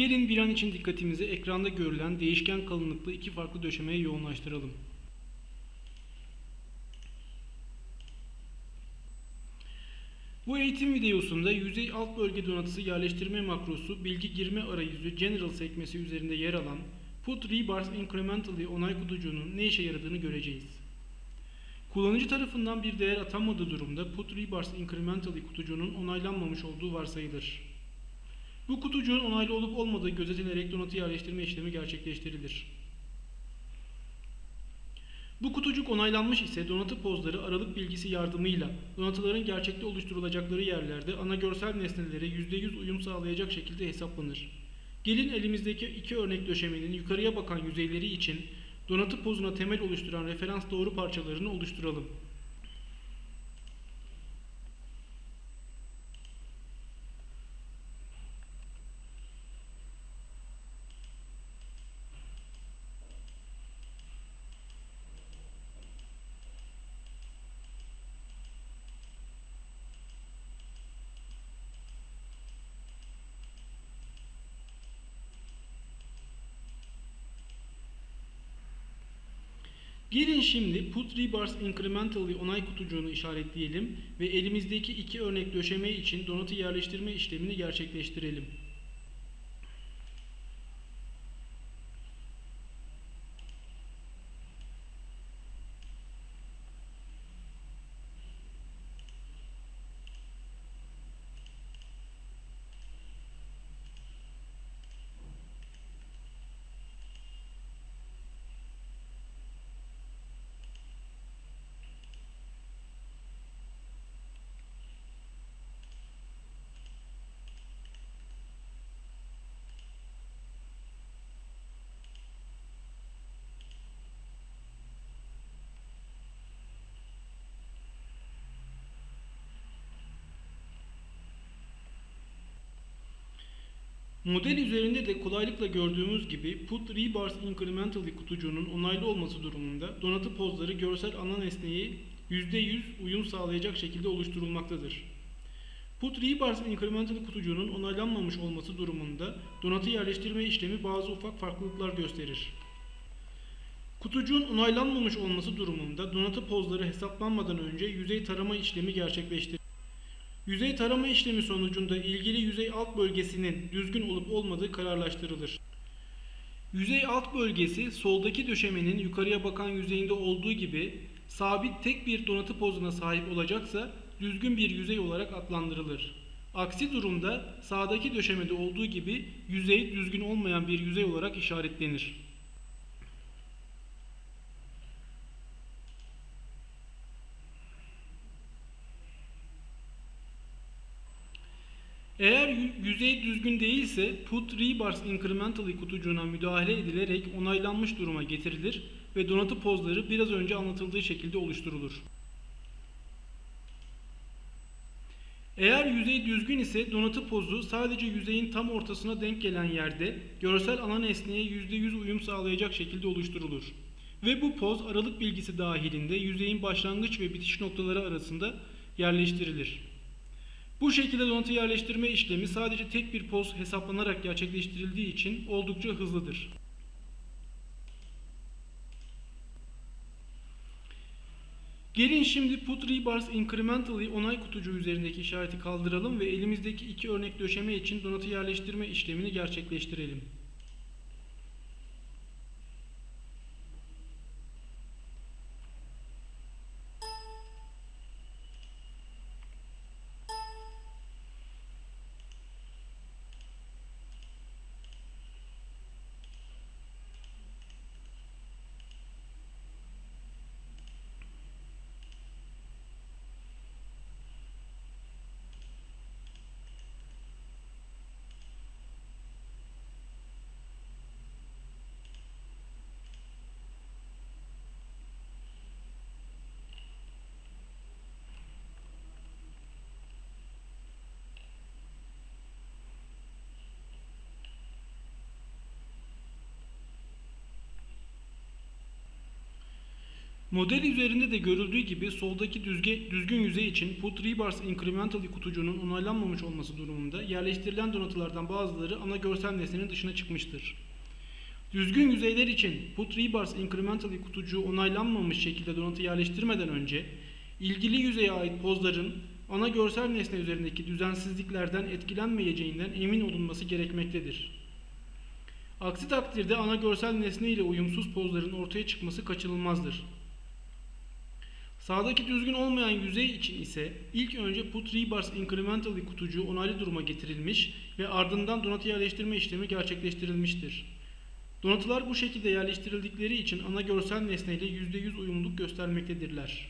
Gelin bir an için dikkatimizi ekranda görülen değişken kalınlıklı iki farklı döşemeye yoğunlaştıralım. Bu eğitim videosunda yüzey alt bölge donatısı yerleştirme makrosu bilgi girme arayüzü General sekmesi üzerinde yer alan Put Rebars Incrementally onay kutucuğunun ne işe yaradığını göreceğiz. Kullanıcı tarafından bir değer atanmadığı durumda Put Rebars Incrementally kutucuğunun onaylanmamış olduğu varsayılır. Bu kutucuğun onaylı olup olmadığı gözetilerek donatı yerleştirme işlemi gerçekleştirilir. Bu kutucuk onaylanmış ise donatı pozları aralık bilgisi yardımıyla donatıların gerçekte oluşturulacakları yerlerde ana görsel nesnelere %100 uyum sağlayacak şekilde hesaplanır. Gelin elimizdeki iki örnek döşemenin yukarıya bakan yüzeyleri için donatı pozuna temel oluşturan referans doğru parçalarını oluşturalım. Gelin şimdi Put Rebars Incrementally onay kutucuğunu işaretleyelim ve elimizdeki iki örnek döşeme için donatı yerleştirme işlemini gerçekleştirelim. Model üzerinde de kolaylıkla gördüğümüz gibi Put Rebars Incrementally kutucuğunun onaylı olması durumunda donatı pozları görsel ana nesneye %100 uyum sağlayacak şekilde oluşturulmaktadır. Put Rebars Incrementally kutucuğunun onaylanmamış olması durumunda donatı yerleştirme işlemi bazı ufak farklılıklar gösterir. Kutucuğun onaylanmamış olması durumunda donatı pozları hesaplanmadan önce yüzey tarama işlemi gerçekleştirilir. Yüzey tarama işlemi sonucunda ilgili yüzey alt bölgesinin düzgün olup olmadığı kararlaştırılır. Yüzey alt bölgesi soldaki döşemenin yukarıya bakan yüzeyinde olduğu gibi sabit tek bir donatı pozuna sahip olacaksa düzgün bir yüzey olarak adlandırılır. Aksi durumda sağdaki döşemede olduğu gibi yüzey düzgün olmayan bir yüzey olarak işaretlenir. Eğer yü- yüzey düzgün değilse Put Rebars Incrementally kutucuğuna müdahale edilerek onaylanmış duruma getirilir ve donatı pozları biraz önce anlatıldığı şekilde oluşturulur. Eğer yüzey düzgün ise donatı pozu sadece yüzeyin tam ortasına denk gelen yerde görsel ana nesneye %100 uyum sağlayacak şekilde oluşturulur. Ve bu poz aralık bilgisi dahilinde yüzeyin başlangıç ve bitiş noktaları arasında yerleştirilir. Bu şekilde donatı yerleştirme işlemi sadece tek bir poz hesaplanarak gerçekleştirildiği için oldukça hızlıdır. Gelin şimdi Put Rebars Incrementally onay kutucuğu üzerindeki işareti kaldıralım ve elimizdeki iki örnek döşeme için donatı yerleştirme işlemini gerçekleştirelim. Model üzerinde de görüldüğü gibi soldaki düzge, düzgün yüzey için put rebars incrementally kutucuğunun onaylanmamış olması durumunda yerleştirilen donatılardan bazıları ana görsel nesnenin dışına çıkmıştır. Düzgün yüzeyler için put rebars incrementally kutucuğu onaylanmamış şekilde donatı yerleştirmeden önce ilgili yüzeye ait pozların ana görsel nesne üzerindeki düzensizliklerden etkilenmeyeceğinden emin olunması gerekmektedir. Aksi takdirde ana görsel nesne ile uyumsuz pozların ortaya çıkması kaçınılmazdır. Sağdaki düzgün olmayan yüzey için ise ilk önce put rebars incrementally kutucuğu onaylı duruma getirilmiş ve ardından donatı yerleştirme işlemi gerçekleştirilmiştir. Donatılar bu şekilde yerleştirildikleri için ana görsel nesneyle %100 uyumluluk göstermektedirler.